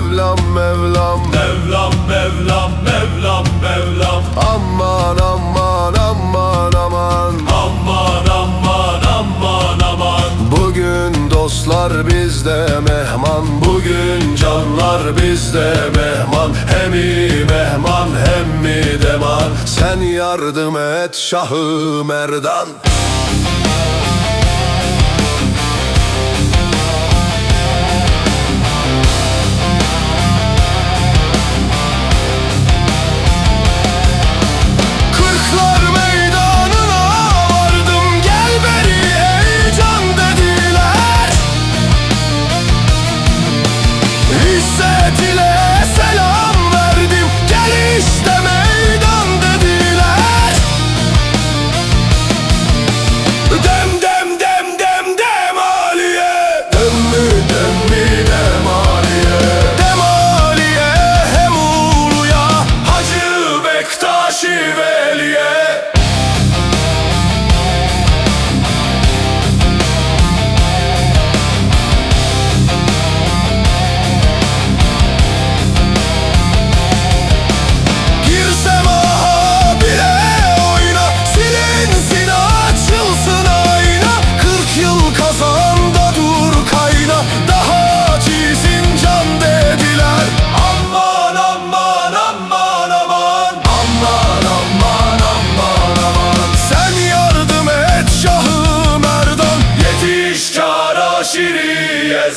Mevlam Mevlam. Mevlam Mevlam Mevlam Mevlam. Aman aman aman aman. Aman aman aman aman. Bugün dostlar bizde mehman. Bugün canlar bizde mehman. Hemi mehman hemmi deman Sen yardım et Şahı Merdan. the moon.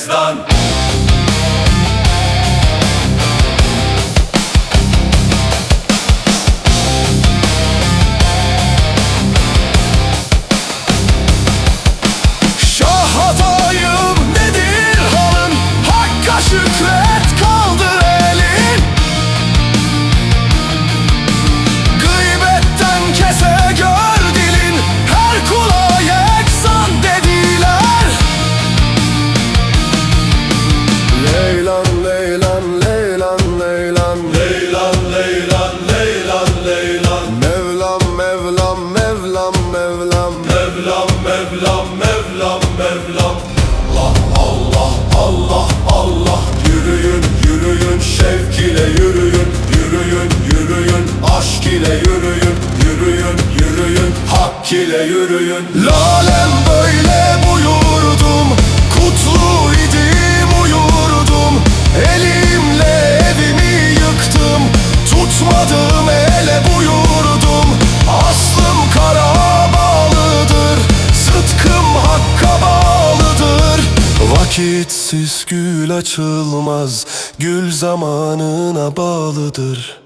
Yunanistan Mevlam. Mevlam Mevlam Mevlam Mevlam. Allah Allah Allah Allah. Yürüyün yürüyün şevk ile yürüyün. Yürüyün yürüyün aşk ile yürüyün. Yürüyün yürüyün hak ile yürüyün. Lalem Vakitsiz gül açılmaz Gül zamanına bağlıdır.